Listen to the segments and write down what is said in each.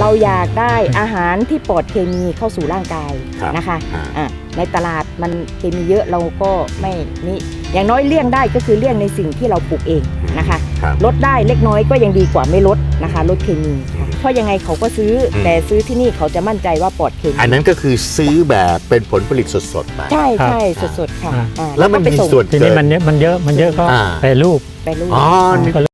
เราอยากได้อาหารที่ปลอดเคมีเข้าสู่ร่างกายครับนะคะอ่าอะในตลาดมันเคมีเยอะเราก็ไม่นี่อย่างน้อยเลี่ยงได้ก็คือเลี่ยงในสิ่งที่เราปลูกเองนะคะครับลดได้เล็กน้อยก็ยังดีกว่าไม่ลดนะคะลดเคมีค่ะเพราะยังไงเขาก็ซื้ออมแต่ซื้อที่นี่เขาจะมั่นใจว่าปลอดเคมีอันนั้นก็คือซื้อแบบเป็นผลผลิตสดๆไปใช่ครับใช่สดๆค่ะอ่าอ่าแล้วมันก็ไปมีส่งส่วนทีเกินี้นมันเยอะมันเยอะมันเยอะก็อ่าแปรรูปไปรูป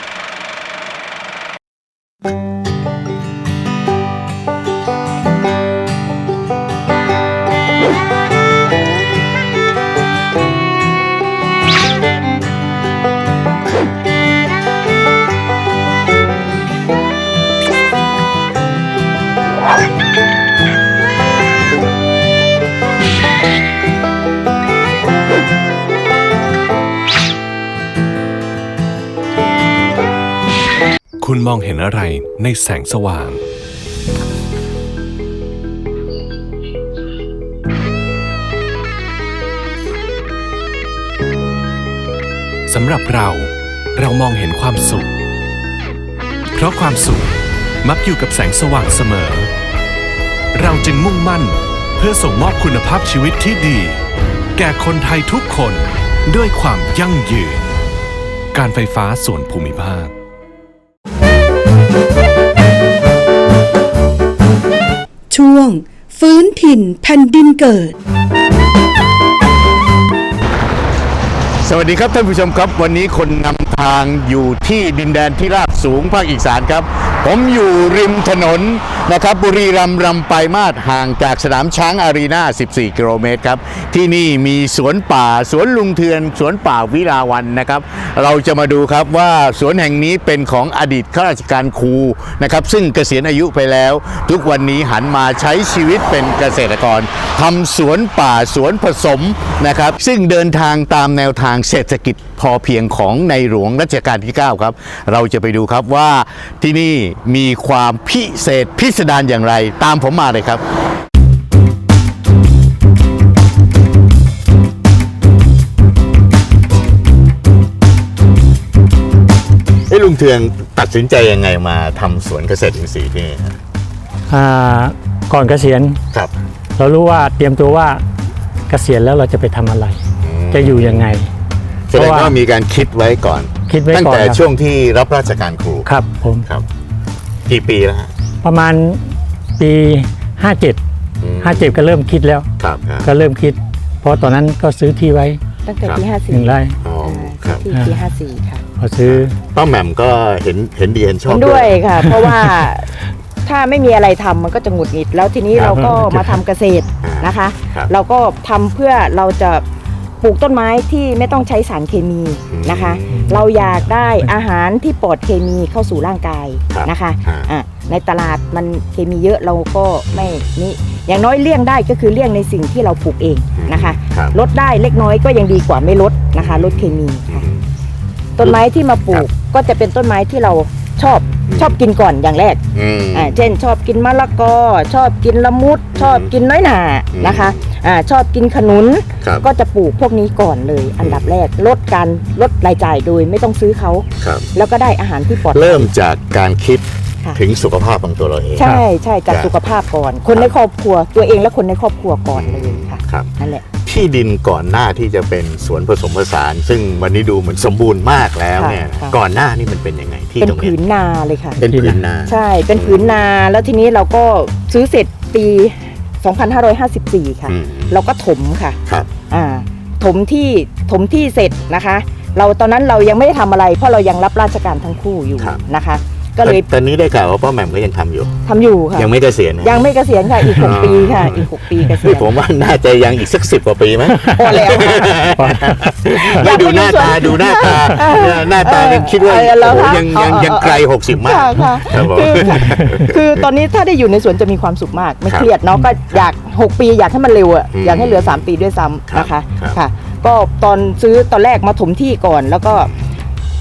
คุณมองเห็นอะไรในแสงสว่าง สำหรับเรา เรามองเห็นความสุข เพราะความสุขมักอยู่กับแสงสว่างเสมอ เราจึงมุ่งมั่นเพื่อส่งมอบคุณภาพชีวิตที่ดี แก่คนไทยทุกคนด้วยความยั่งยืน การไฟฟ้าส่วนภูมิภาค ถิ่นแผ่นดินเกิด สวัสดีครับท่านผู้ชมครับ วันนี้คนนำทางอยู่ที่ดินแดนที่ราบสูงภาคอีสานครับ ผมอยู่ริมถนนนะครับบุรีรัมย์รำไปายมาศห่างจากสนามช้างอารีนา14 กิโลเมตรครับ ที่นี่มีสวนป่าสวนลุงเทือน สวนป่าวิลาวันนะครับ เราจะมาดูครับว่าสวนแห่งนี้เป็นของอดีตข้าราชการครูนะครับซึ่งเกษียณอายุไปแล้ว ทุกวันนี้หันมาใช้ชีวิตเป็นเกษตรกรทำสวนป่าสวนผสมนะครับซึ่งเดินทางตามแนวทางเศรษฐกิจพอเพียงของในหลวงรัชกาลที่ 9 ครับ เราจะไปดูครับว่าที่นี่มีความพิเศษพิสดารอย่างไร ตามผมมาเลยครับเอ้ลุงเทืองตัดสินใจยังไงมาทำสวนเกษตรอินทรีย์ที่นี่ฮะอ่าก่อนเกษียณครับเรารู้ว่าเตรียมตัวว่าเกษียณแล้วเราจะไปทำอะไร จะอยู่ยังไง แสดงว่ามีการคิดไว้ก่อน คิดไว้ก่อนตั้งแต่ครับ ช่วงที่รับราชการครูครับผม ครับ กี่ปีแล้วฮะประมาณปี 57 อืม57 ก็เริ่มคิดแล้ว ครับครับก็เริ่มคิด เพราะตอนนั้นก็ซื้อที่ไว้ตั้งแต่ครับปีหนึ่ง54ไร่อ๋อครับที่ปี54ค่ะ พอซื้อ ป้าแหม่มก็เห็นเห็นดีเห็นชอบเห็นด้วยค่ะ เพราะว่าถ้าไม่มีอะไรทำมันก็จะหงุดหงิด แล้วทีนี้ครับเราก็มาทำเกษตรนะคะ ครับเราก็ทำเพื่อเราจะปลูกต้นไม้ที่ไม่ต้องใช้สารเคมีนะคะ อืม เราอยากได้อาหารที่ปลอดเคมีเข้าสู่ร่างกายครับนะคะอ่าอะในตลาดมันเคมีเยอะเราก็ไม่นี่อย่างน้อยเลี่ยงได้ก็คือเลี่ยงในสิ่งที่เราปลูกเองนะคะครับลดได้เล็กน้อยก็ยังดีกว่าไม่ลดนะคะลดเคมีค่ะต้นไม้ที่มาปลูครักบก็จะเป็นต้นไม้ที่เราชอบอืม ชอบกินก่อนอย่างแรกอืม อ่าเช่นชอบกินมะละกอ ชอบกินละมุด ชอบกินน้อยหนาอืม นะคะอ่าชอบกินขนุน ครับ ก็จะปลูกพวกนี้ก่อนเลย อันดับแรกลดการลดรายจ่ายโดยไม่ต้องซื้อเขาครับ แล้วก็ได้อาหารที่ปลอดภัยเริ่มจากการคิดค่ะ ถึงสุขภาพของตัวเราเองใช่ใช่จากครับสุขภาพก่อน คนในครอบครัวตัวเองและคนในครอบครัวก่อนเลยค่ะครับ นั่นแหละ ที่ดินก่อนหน้าที่จะเป็นสวนผสมผสาน ซึ่งวันนี้ดูเหมือนสมบูรณ์มากแล้วเนี่ยค่ะก่อนหน้านี่มันเป็นยังไง ที่เป็นตรงผืเนี้ยนนาเลยค่ะ เป็นผืนนา ใช่เป็นผืนนาแล้วทีนี้เราก็ซื้อเสร็จปี 2554 ค่ะ อืม เราก็ถมค่ะครับ อ่าถมที่ถมที่เสร็จนะคะ เราตอนนั้นเรายังไม่ได้ทำอะไร เพราะเรายังรับราชการทั้งคู่อยู่ครับ นะคะ ก็เลยตอนนี้ได้กล่าวว่าป้าแหม่มก็ยังทำอยู่ทำอยู่ค่ะยังไม่เกษียณนะยังไม่เกษียณค่ะอีกอ๋อ6ปีค่ะ อีก6ปีเกษีคืยอณผมว่าน่าจะยังอีกสักสิบกว่าปีไหมพอแล้วไม่ดูหน้าตาดูหน้าตาหน้าตายังคิดว่าเออแล้วโอ้โหคะยังยังเออยังไกล60มากค่ะค่ะครับผมคือคือตอนนี้ถ้าได้อยู่ในสวนจะมีความสุขมากไม่ครับเครียดเนาะก็อยาก6ปีอยากให้มันเร็วอะอืมอยากให้เหลือ3ปีด้วยซ้ำนะคะครับค่ะ ก็ตอนซื้อตอนแรกมาถมที่ก่อนแล้วก็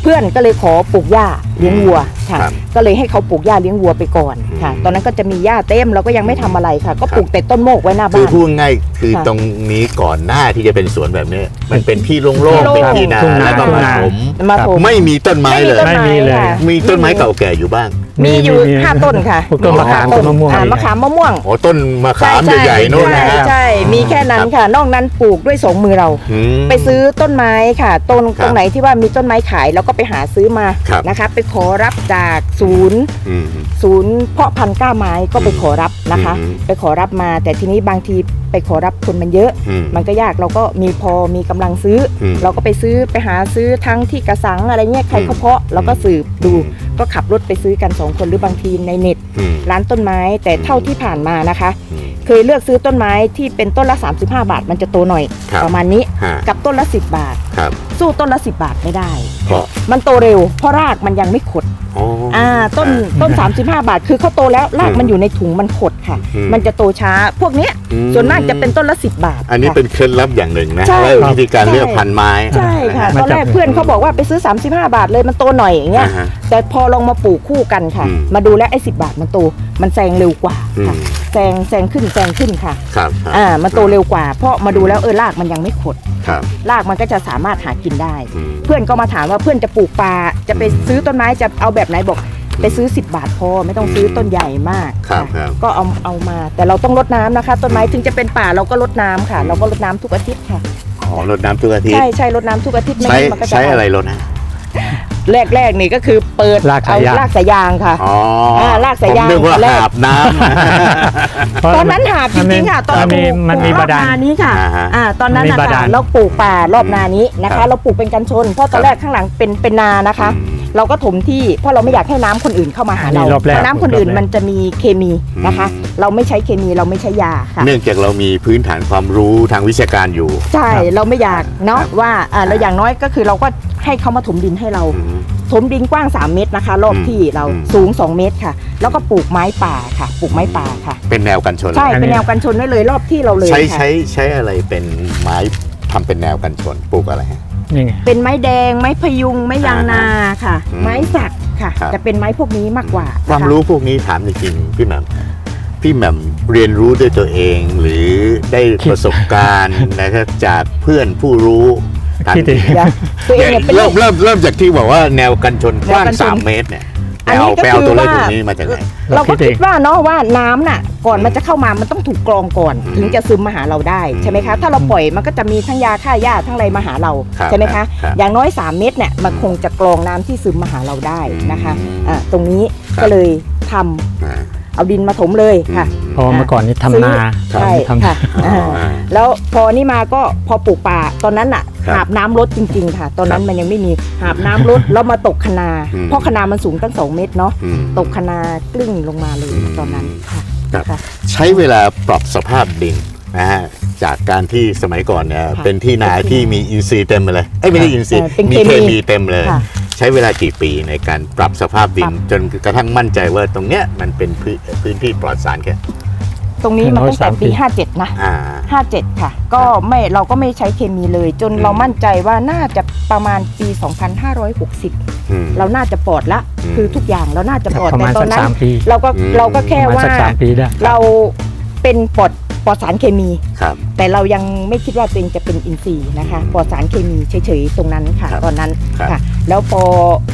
เพื่อนก็เลยขอปลูกหญ้าเลี้ยงวัวค่ะ ครับก็เลยให้เขาปลูกหญ้าเลี้ยงวัวไปก่อนค่ะ อืม ตอนนั้นก็จะมีหญ้าเต็มเราก็ยังไม่ทำอะไรค่ะ ก็ครับปลูกแต่ต้นโมกไว้หน้าคืบ้าอนพูดง่ายคือค่ะ ตรงนี้ก่อนหน้าที่จะเป็นสวนแบบนี้ มันเป็นที่โล่งที่ๆโล่งเป็นที่นาทุ่งนาแล้วก็มาทุ่งนาถมมาถมไม่มีต้นไม้เลย ไม่มีต้นไม่มีเลยค่ะมีต้นไม้เก่าแก่อยู่บ้าง มีอยู่มีห้าต้นค่ะพวกต้นมะขามห้ต้นมะม่วงอ่ามะขามมะม่วงโอ้ต้นมะขามช่ใหญ่ๆนู่นนะใช่ฮะ ใช่ มีแค่นั้นค่ะ นอกนั้นปลูกด้วยสองมือเรา อืม ไปซื้อต้นไม้ค่ะต้นครับตรงไหนที่ว่ามีต้นไม้ขายเราก็ไปหาซื้อมาครับ นะคะ ไปขอรับจากศูนย์ อืม ศูนย์เพาะพันธุ์กล้าไม้ก็ไปขอรับนะคะ อืมไปขอรับมา แต่ทีนี้บางทีไปขอรับคนมันเยอะ อืมมันก็ยากเราก็มีพอมีกำลังซื้ออมเราก็ไปซื้อไปหาซื้อทั้งที่กระสังอะไรเงี้ยใครเขาเพาะเราก็สืบดูก็ขับรถไปซื้อกันสองคนหรือบางทีในเน็ต อืมร้านต้นไม้แต่เท่าที่ผ่านมานะคะ อืม เคยเลือกซื้อต้นไม้ที่เป็นต้นละ 35 บาท มันจะโตหน่อย ครับ ประมาณนี้ฮะกับต้นละ 10 บาท ครับสู้ต้นละ 10 บาทไม่ได้ เพราะมันโตเร็วเพราะรากมันยังไม่ขดอ๋อออ่าต้นต้น 35บาท คือเขาโตแล้วรากอืมมันอยู่ในถุงมันขดค่ะ อืมมันจะโตช้า พวกเนี้ยอืม ส่วนมากจะเป็นต้นละ 10 บาทอันนี้ค่ะ เป็นเคล็ดลับอย่างหนึ่งนะใช่ว่าวิธีการใช่เลือกพันธุ์ไม้ ใช่ค่ะมันตอนแรกจะเพื่อนเขาบอกว่าไปซื้อ 35 บาทเลยมันโตหน่อยอย่างเงี้ยอ่าฮะแต่พอลองมาปลูกคู่กันค่ะ อืมมาดูแล้วไอ้สิบาทมันโตมันแซงเร็วกว่าค่ะอืม แซงแซงขึ้นแซงขึ้นค่ะครับครับอ่ามันโตเร็วกว่า เพราะมาดูแล้วเออรากมันยังไม่ขดครับรากมันก็จะสามารถหากินได้ อืม เพื่อนก็มาถามว่าเพื่อนจะปลูกปลาจะไปซื้อต้นไม้จะเอาแบบไหนบอก ไปซื้อ 10 บาทพอไม่ต้องซื้อต้นใหญ่มากครับค่ะครับก็เอาเอามา แต่เราต้องรดน้ำนะคะ ต้นไม้ถึงจะเป็นป่าเราก็รดน้ำค่ะ เราก็รดน้ำทุกอาทิตย์ค่ะ อ๋อรดน้ำทุกอาทิตย์ใช่ใช่รดน้ำทุกอาทิตย์ไม่ใช้งั้นมันก็จะใช้อะไรรดนะแรกแรกๆนี่ก็คือเปิดรากเอาสายยางรากสายยางค่ะ อ๋ออาลากสายยางผมนึกว่าตอนแรก หาบน้ำ เพราะตอนนั้นหาบจริงๆค่ะตอนมันมีปลูกมันมีปลูกรอบบาดาลนานี้ค่ะอ่าฮะอ่าตอนนั้นมันมีนะบาดาคะล เราปลูกป่ารอบนานี้นะครัคะ บเราปลูกเป็นกันชน เพราะตอนแรกข้างหลังเป็นเป็นนานะคะ อืม เราก็ถมที่เพราะเราไม่อยากให้น้ำคนอื่นเข้ามาหาอันนี้เรารอบแรกเพราะน้ำคนอื่นรอบแรก มันจะมีเคมีนะคะอืมเราไม่ใช้เคมีเราไม่ใช้ยาค่ะ เนื่องจากเรามีพื้นฐานความรู้ทางวิชาการอยู่ ใช่เราไม่อยากเนาะครับ ว่าอ่าเราอย่างน้อยก็คือเราก็ให้เขามาถมดินให้เรา อืม ถมดินกว้าง 3 เมตรนะคะ รอบอืมที่เราอืม สูง 2 เมตรค่ะ แล้วก็ปลูกไม้ป่าค่ะ ปลูกไม้ป่าค่ะ เป็นแนวกันชนใช่อันนี้ เป็นแนวกันชนไว้เลยรอบที่เราเลยใช้ค่ะใช้ใช้อะไรเป็นไม้ทำเป็นแนวกันชนปลูกอะไรฮะ นี่ไง เป็นไม้แดง ไม้พยุง ไม้ยางนาค่ะ อืมไม้สักค่ะ ครับ จะเป็นไม้พวกนี้มากกว่าความนะคะรู้พวกนี้ถามจริงๆพี่แหม่มพี่แหม่มเรียนรู้ด้วยตัวเองหรือได้ประสบการณ์ นะครับจากเพื่อนผู้รู้ท่านคิดเองเดี๋ยวตัวเองเนี่ยเป็น เริ่มเริ่มเริ่มจากที่บอกว่าแนวกันชนกว้างแนวกันชน สามเมตรเนี่ยไป อันนี้เอาก็ไปเอาคือตัวเลขว่าตรงนี้มาจากไหนเราก็คิดเอคิงดว่าเนาะว่าน้ำน่ะ ก่อนมันจะเข้ามามันต้องถูกกรองก่อนอืมถึงจะซึมมาหาเราได้ใช่ไหมคะ ถ้าเราปล่อยมันก็จะมีทั้งยาฆ่าหญ้าทั้งอะไรมาหาเราครับใช่ไหมครัคะบครับอย่างน้อย 3 เม็ดเนี่ยมันคงจะกรองน้ำที่ซึมมาหาเราได้นะคะอืมอ่าตรงนี้ครับก็เลยทำอ่าเอาดินมาถมเลยค่ะเพราะว่าเมื่อก่อนนี้ทำนาใช่ทำค่ะอ๋ออ่าอ่าแล้วพอนี่มาก็พอปลูกป่าตอนนั้นอะ ครับหาบน้ำลดจริง ๆ ค่ะ ตอนนั้คนรับมันยังไม่มีหาบน้ำลดแล้วมาตกคะนา อืม เพราะคะนามันสูงตั้ง 2 เมตรเนาะอืม ตกคะนากลิ้งลงมาเลยอืม ตอนนั้นค่ะครับค่ะ ใช้เวลาปรับสภาพดินนะฮะจากการที่สมัยก่อนเนี่ยค่ะเป็นที่นาที่มีอินทรีย์เต็มเลยเอ้ยไม่ได้อินทรีย์เออเป็นมีเคเคมีมีเต็มเลย ค่ะใช้เวลากี่ปีในการปรับสภาพดิปรันบจนกระทั่งมั่นใจว่าตรงเนี้ยมันเป็นพื้นพื้นที่ปลอดสารแค่ ตรงนี้มันตั้งแต่103ปีปี 57 นะ อ่า 57 ค่ะ ก็ไม่เราก็ไม่ใช้เคมีเลย จนอืม เรามั่นใจว่าน่าจะประมาณปี 2560 อืม เราน่าจะปลอดละ อืม คือทุกอย่างเราน่าจะปลอดประแต่มาณตอสันกนั้สานมปีเราก็อืม เราก็แค่ประมาณว่า สักสามปีได้ เราเป็นปลอดปลอดสารเคมี ครับ แต่เรายังไม่คิดว่าตัวเองจะเป็นอินทรีย์นะคะอืมปลอดสารเคมีเฉยๆตรงนั้นค่ะ ครับตอนนั้นครับ ค่ะ แล้วพอ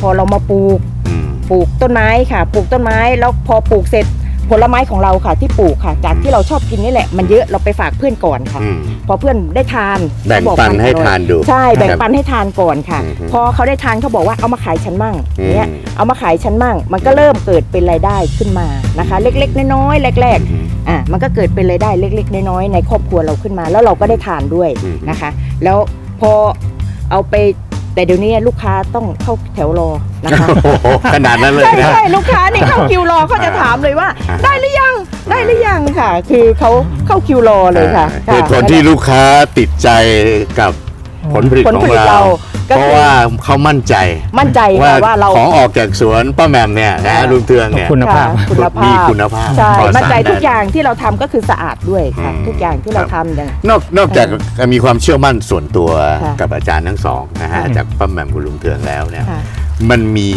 พอเรามาปลูก อืม ปลูกต้นไม้ค่ะ ปลูกต้นไม้ แล้วพอปลูกเสร็จ ผลไม้ของเราค่ะที่ปลูกค่ะ จากที่เราชอบกินนี่แหละ มันเยอะเราไปฝากเพื่อนก่อนค่ะ อืม พอเพื่อนได้ทานแบ่งเขาบอกปันมัให้อร่อยทานดูใช่แบ่งครับปันให้ทานก่อนค่ะ อืมพอเขาได้ทานเขาบอกว่าเอามาขายฉันมั่งอืม เนี่ยเอามาขายฉันมั่ง มันก็เริ่มเกิดเป็นรายได้ขึ้นมานะคะ เล็กๆน้อยๆแรก อืม ๆอะมันก็เกิดเป็นรายได้เล็ก ๆ น้อยๆในครอบครัวเราขึ้นมา แล้วเราก็ได้ทานด้วยอืมนะคะ แล้วพอเอาไป แต่เดี๋ยวนี้ลูกค้าต้องเข้าแถวรอนะคะโอ้โหขนาดนั้นเลยใช่นะใช่ลูกค้านี่เข้าคิวรอเขาจะถามเลยว่าอ่า ได้หรือยังได้หรือยังค่ะ คือเขาเข้าคิวรอเลยค่ะเหตุผลที่ลูกค้าติดใจกับผลผลิตผลขอผงลิตเราเรา ก็เพราะคือว่าเขามั่นใจมั่นใจว่าค่ะว่าเรา ของออกจากสวนป้าแหม่มเนี่ยนะค่ะลุงเทืองเนี่ย คุณภาพ ค่ะคุณภาพมีคุณภาพใช่ปลอดมั่นใจสารทุกแน่อย่างที่เราทำก็คือสะอาดด้วยค่ะอืมทุกอย่างที่เราครับ ทำอย่าง นอกนอกจากมีความเชื่อมั่นส่วนตัวค่ะกับอาจารย์ทั้งสองนะฮะค่ะ จากป้าแหม่มคุณลุงเทืองแล้วเนี่ยค่ะ มันมี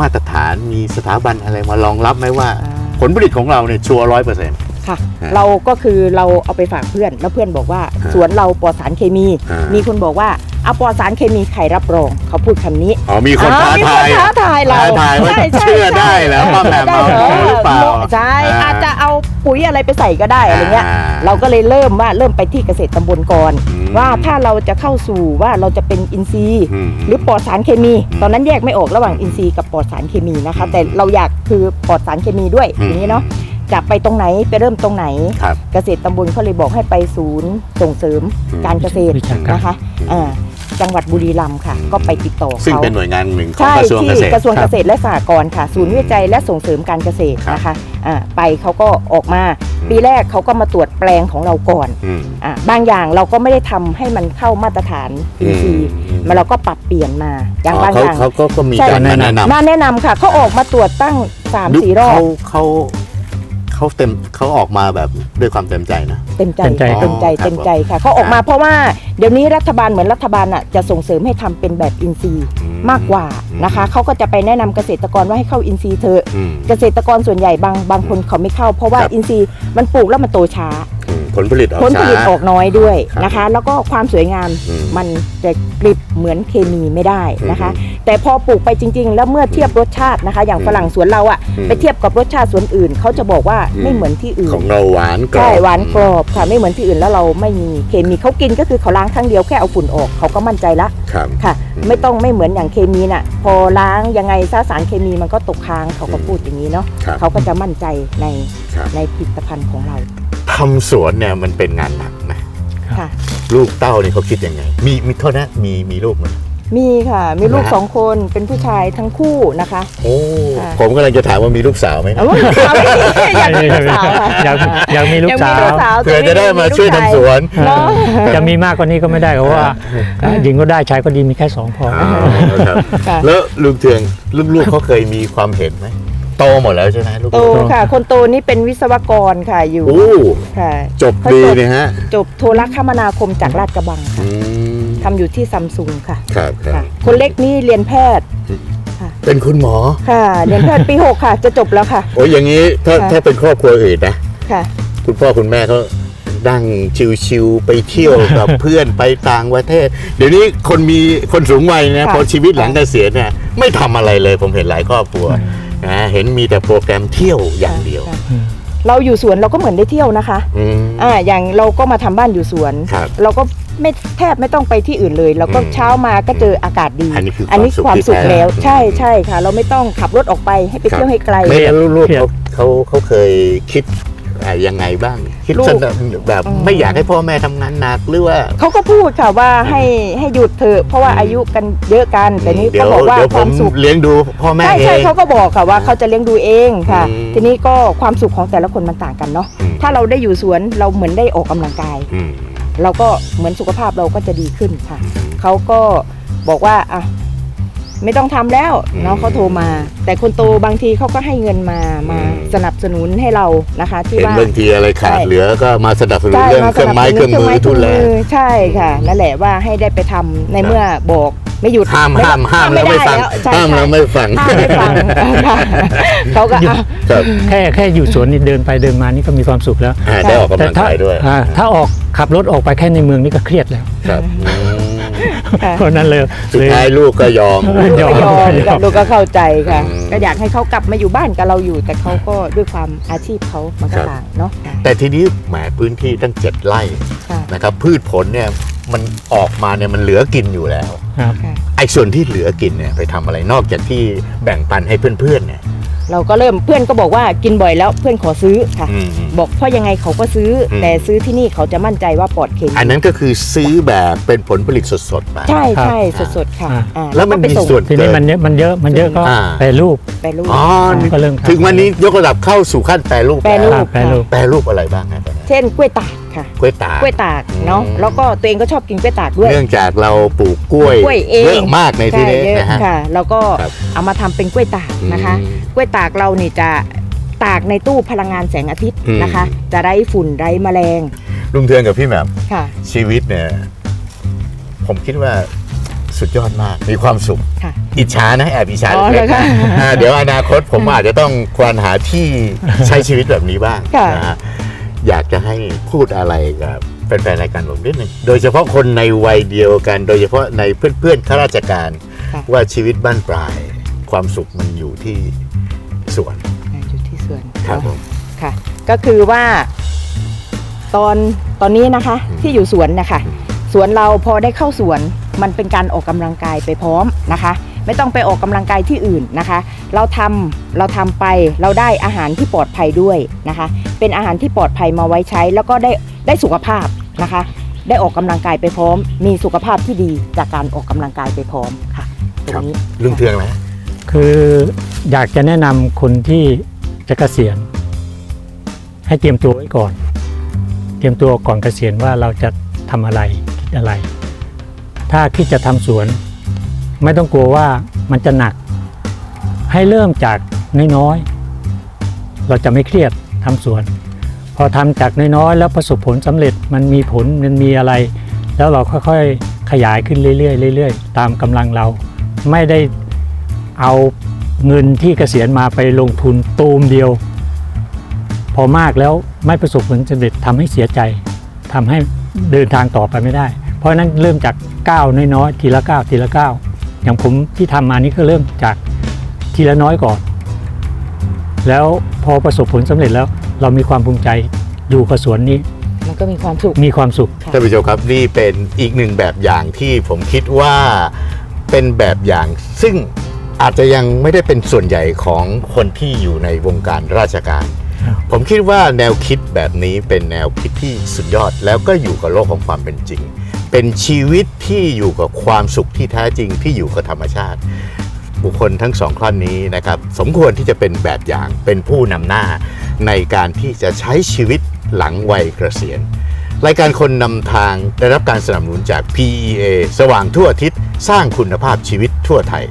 มาตรฐานมีสถาบันอะไรมารองรับไหมว่า อ่า ผลผลิตของเราเนี่ยชัวร้อยเปอร์เซ็นต์ ค่ะ ฮะเราก็คือเราเอาไปฝากเพื่อนแล้วเพื่อนบอกว่าฮะสวนเราปลอดสารเคมีฮะมีคนบอกว่า เอาปลอดสารเคมีใครรับรอง เขาพูดคำนี้ อ๋อมีคนอ่ท้ามีทายท้าทายเราท้าทายว่าใช่ใช่เชื่อได้แล้วว่าแหม่มได้เอาเหรอ หรือเปล่า ใช่อ่าอาจจะเอาปุ๋ยอะไรไปใส่ก็ได้อะไรเงี้ย อ่าเราก็เลยเริ่มว่าเริ่มไปที่เกษตรตำบลก่อน อืมว่าถ้าเราจะเข้าสู่ว่าเราจะเป็นอินทรีย์ อืมหรือปลอดสารเคมีอืมตอนนั้นแยกไม่ออกระหว่างอินทรีย์กับปลอดสารเคมีนะคะอืมแต่เราอยากคือปลอดสารเคมีด้วยอืม อย่างนี้เนาะจะไปตรงไหนไปเริ่มตรงไหน ครับ เกษตรตำบลเขาเลยบอกให้ไปศูนย์ส่งเสริมอืม การเกษตรวิชาการ นะคะอ่า จังหวัดบุรีรัมย์ค่ะอืมก็ไปติดต่อซึ่งเขาเป็นหน่วยงานหนึ่งของใช่กระทรวงที่เกษตรกระทรวงครัเกบ ษตรและสหกรณ์ค่ะ ศูนย์วิจัยและส่งเสริมการเกษตรครับนะคะอ่าไปเขาก็ออกมาอืมปีแรกเขาก็มาตรวจแปลงของเราก่อนอืม อ่าบางอย่างเราก็ไม่ได้ทำให้มันเข้ามาตรฐานอินทรีย์อืมมาเราก็ปรับเปลี่ยนมาอย่างอ๋อบางเขาอย่าง เขาก็ก็มีใช่ การมาแนะนำมาแนะนำค่ะเขาออกมาตรวจตั้ง3ามดูสี่รอบ เขาเขา เขาเต็มเขาออกมาแบบด้วยความเต็มใจนะ เต็มใจเต็มใจเต็มใจอ๋อครับเต็มใจค่ะเขาออกมาเพราะว่าเดี๋ยวนี้รัฐบาลเหมือนรัฐบาลอะจะส่งเสริมให้ทำเป็นแบบอินทรีย์อืมากกว่านะคะเขาก็จะไปแนะนำเกษตรกรว่าให้เข้าอินทรีย์เถอะ อืม เกษตรกรส่วนใหญ่บางบางคนเขาไม่เข้า เพราะว่าครับ อินทรีย์มันปลูกแล้วมันโตช้าอืม ผลผลิตออกผลผลิตช้าออกน้อยด้วยครับนะคะ แล้วก็ความสวยงามอืมมันจะกริบเหมือนเคมีไม่ได้นะคะอืแต่พอปลูกไปจริง ๆ แล้วเมื่อเทียบรสชาตินะคะ อย่างอืมฝรั่งสวนเราอะอืมไปเทียบกับรสชาติสวนอื่นเขาจะบอกว่าอืมไม่เหมือนที่อื่นของเราหวานกรอบใช่หวานกรอบค่ะไม่เหมือนที่อื่นแล้วเราไม่มีเคมีเขากินก็คือเขาล้างครั้งเดียวแค่เอาฝุ่นออกเขาก็มั่นใจละครับค่ะอืมไม่ต้องไม่เหมือนอย่างเคมีน่ะ พอล้างยังไงซาสารเคมีมันก็ตกค้างเขาก็พูดอย่างนี้เนาะครับเขาก็จะมั่นใจในครับในผลิตภัณฑ์ของเรา ทำสวนเนี่ยมันเป็นงานหนักนะค่ะ ลูกเต้านี่เขาคิดยังไง มีมีโทษนะมีมีลูกไหม มีค่ะ มีลูกนะฮะสองคนเป็นผู้ชายทั้งคู่นะคะโอ้ค่ะผมกำลังจะถามว่ามีลูกสาวไหมเอาไม่มีอยากมีลูกสาวค่ะอยากอยากมีลูกยังสามีวลูกสาวเพื่อจะได้มาช่วยทำสวน เนาะ จะมีมากกว่านี้ก็ไม่ได้เพราะว่าหญิงก็ได้ชายก็ดีมีแค่สองพออ๋อครับค่ะ แล้วลุงเทืองลูกๆเขาเคยมีความเห็นไหม โตหมดแล้วใช่ไหมลูกโตค่ะ คนโตนี่เป็นวิศวกรค่ะอยู่โอ้ค่ะจบดีเนี่ยฮะจบโทรคมนาคมจากลาดกระบังค่ะอืมทำอยู่ที่ซัมซุงค่ะครับครัค่ะ บคนเล็กนี่เรียนแพทย์เป็นคุณหมอ ค่ะ เรียนแพทย์ปีหกค่ะ จะจบแล้วค่ะ โอ้ยอย่างนี้ถ้าค่ะ ถ้าเป็นครอบครัวอื่นนะ ค่ะ คุณพ่อคุณแม่เขาดั่งชิวๆไปเที่ยวกับ เพื่อนไปต่างประเทศ เดี๋ยวนี้คนมีคนสูงวัยนะค่ะ พอชีวิตหลังเกษียณเนี่ยไม่ทำอะไรเลยผมเห็นหลายครอบครัว นะเห็นมีแต่โปรแกรมเที่ยวอย่างเดียวค่ะเราอยู่สวนเราก็เหมือนได้เที่ยวนะคะอืม อ่าอย่างเราก็มาทำบ้านอยู่สวน ครับเราก็ไม่แทบไม่ต้องไปที่อื่นเลยเราก็อืมเช้ามาก็เจออากาศดีอันนี้คืออันนี้ความสุขความสุขที่แท้แล้ว ใช่ใช่ค่ะ เราไม่ต้องขับรถออกไปให้ไปเที่ยวให้ไกล ไม่แล้วลูกเครียเขาดเขาเขาเคยคิดอ่า ยังไงบ้าง คิดลูกสนแบบอืมไม่อยากให้พ่อแม่ทำงานหนักหรือว่าเขาก็พูดค่ะว่าให้ให้หยุดเถอะเพราะว่าอายุกันเยอะกันแต่นี่เดี๋ยเขาวบอกว่าเดี๋ยวคผวามมสุขเลี้ยงดูพ่อแม่ใช่เอใช่งเขาก็บอกค่ะว่าเขาจะเลี้ยงดูเองค่ะอืมทีนี้ก็ความสุขของแต่ละคนมันต่างกันเนาะอืมถ้าเราได้อยู่สวนเราเหมือนได้ออกกำลังกายอืมเราก็เหมือนสุขภาพเราก็จะดีขึ้นค่ะเขาก็บอกว่าอะ ไม่ต้องทำแล้วอืมน้องเขาโทรมา แต่คนโตบางทีเขาก็ให้เงินมามาอืมสนับสนุนให้เรานะคะที่เห็นว่าบางทีอะไรขาดใช่เหลือก็มาสนับสนุนใช่เรื่องมาเครื่องไม้เครื่องมือทุนแรงใช่ค่ะ นั่นแหละว่าให้ได้ไปทำในเมื่อบอกไม่หยุดห้ามไห้ามห้ามแล้วไม่ฟังด้ใช่ห้ามแล้วใช่ไม่ฟังห้ามไม่ฟังค่ะเขาก็อะครับแค่แค่อยู่สวนนี่เดินไปเดินมานี่ก็มีความสุขแล้วอ่าได้ออกกำแต่ลังถ้ากายด้วยอ่าถ้าออกขับรถออกไปแค่ในเมืองนี่ก็เครียดแล้ว ครับอืมค่ะ เพราะฉะนั้นเลยสุดเลยท้ายลูกก็ยอม ยอมก็ยอมกับลูกก็เข้าใจค่ะ อืมก็อยากให้เขากลับมาอยู่บ้านกับเราอยู่ แต่เขาก็ด้วยความอาชีพเขามันก็ครับ ต่างเนาะแต่ทีนี้แหมพื้นที่ตั้งเจ็ดไร่ค่ะนะครับ พืชผลเนี่ยมันออกมาเนี่ยมันเหลือกินอยู่แล้ว ครับ ค่ะ ไอ้ส่วนที่เหลือกินเนี่ยไปทำอะไรนอกจากที่แบ่งปันให้เพื่อนๆเนี่ย เราก็เริ่มเพื่อนก็บอกว่ากินบ่อยแล้วเพื่อนขอซื้อค่ะ อืม บอกเพราะยังไงเขาก็ซื้ออม แต่ซื้อที่นี่เขาจะมั่นใจว่าปลอดเคมีอันนั้นก็คือซื้อแบบเป็นผลผลิตสดๆไปใช่ครับใช่สดๆค่ะอ่า อ่าแล้วมันก็ไปมีส่งส่วนทีนี้เกิมันเยอะมันเยอะมันเยอะก็อ่า แปรรูปไปรูป อ๋อก็เริ่มทำ ถึงวันนี้ยกระดับเข้าสู่ขั้นแปรรูปแปรรูป ล้วแปรรูป แปรรูปอะไรบ้างนะตอนนี้ เช่นกล้วยตาก ค่ะกล้วยตากกล้วยตากเนาะอืมแล้วก็ตัวเองก็ชอบกินกล้วยตากด้วย เนื่องจากเราปลูกกล้วยกล้วยเองเยอะมากในที่นี้ใช่เยอะนะฮะค่ะแล้วก็ครับเอามาทำเป็นกล้วยตากนะคะอืมกล้วยตากเรานี่จะตากในตู้พลังงานแสงอาทิตย์อืมนะคะ จะไร้ฝุ่นไร้แมลงลุงเทืองกับพี่แหม่มค่ะชีวิตเนี่ยผมคิดว่าสุดยอดมาก มีความสุขค่ะอิจฉานะแอบอิจฉาอ๋อเล็กๆเหรอนะคะอ่าเดี๋ยวอนาคตผมอาจจะต้องควานหาที่ใช้ชีวิตแบบนี้บ้างค่ะนะฮะ อยากจะให้พูดอะไรกับแฟนๆรายการผมนิดหนึ่งโดยเฉพาะคนในวัยเดียวกัน โดยเฉพาะในเพื่อนๆข้าราชการ ค่ะ ว่าชีวิตบ้านปลาย ความสุขมันอยู่ที่สวนอยู่ที่สวนครับผม ค่ะ ก็คือว่า ตอนตอนนี้นะคะ ที่อยู่สวนนะคะ สวนเราพอได้เข้าสวนมันเป็นการออกกำลังกายไปพร้อมนะคะ ไม่ต้องไปออกกำลังกายที่อื่นนะคะ เราทำเราทำไปเราได้อาหารที่ปลอดภัยด้วยนะคะ เป็นอาหารที่ปลอดภัยมาไว้ใช้ แล้วก็ได้ได้สุขภาพนะคะ ได้ออกกำลังกายไปพร้อม มีสุขภาพที่ดีจากการออกกำลังกายไปพร้อมค่ะตรงนี้ลุงเทืองนะคืออยากจะแนะนำคนที่จะเกษียณ ให้เตรียมตัวไว้ก่อน เตรียมตัวก่อนเกษียณว่าเราจะทำอะไรคิดอะไร ถ้าคิดจะทำสวน ไม่ต้องกลัวว่ามันจะหนัก ให้เริ่มจากน้อยๆ เราจะไม่เครียดทำสวน พอทำจากน้อยๆ แล้วประสบผลสำเร็จมันมีผลมันมีอะไร แล้วเราค่อยๆขยายขึ้นเรื่อยๆเรื่อยๆ ตามกำลังเรา ไม่ได้เอาเงินที่เกษียณมาไปลงทุนตูมเดียว พอมากแล้วไม่ประสบผลสำเร็จทำให้เสียใจทำให้เดินทางต่อไปไม่ได้ เพราะฉะนั้นเริ่มจากก้าวน้อยๆ ทีละก้าวทีละก้าว อย่างผมที่ทำมานี่ก็เริ่มจากทีละน้อยก่อน แล้วพอประสบผลสำเร็จแล้ว เรามีความภูมิใจอยู่กับสวนนี้ มันก็มีความสุขมีความสุขท่านผู้ชมครับนี่เป็นอีกหนึ่งแบบอย่างที่ผมคิดว่าเป็นแบบอย่างซึ่งอาจจะยังไม่ได้เป็นส่วนใหญ่ของคนที่อยู่ในวงการราชการครับผมคิดว่าแนวคิดแบบนี้เป็นแนวคิดที่สุดยอดแล้วก็อยู่กับโลกของความเป็นจริง เป็นชีวิตที่อยู่กับความสุขที่แท้จริงที่อยู่กับธรรมชาติ บุคคลทั้งสองท่านนี้นะครับสมควรที่จะเป็นแบบอย่างเป็นผู้นำหน้าในการที่จะใช้ชีวิตหลังวัยเกษียณรายการคนนำทางได้รับการสนับสนุนจาก PEA สว่างทั่วอาทิศสร้างคุณภาพชีวิตทั่วไทย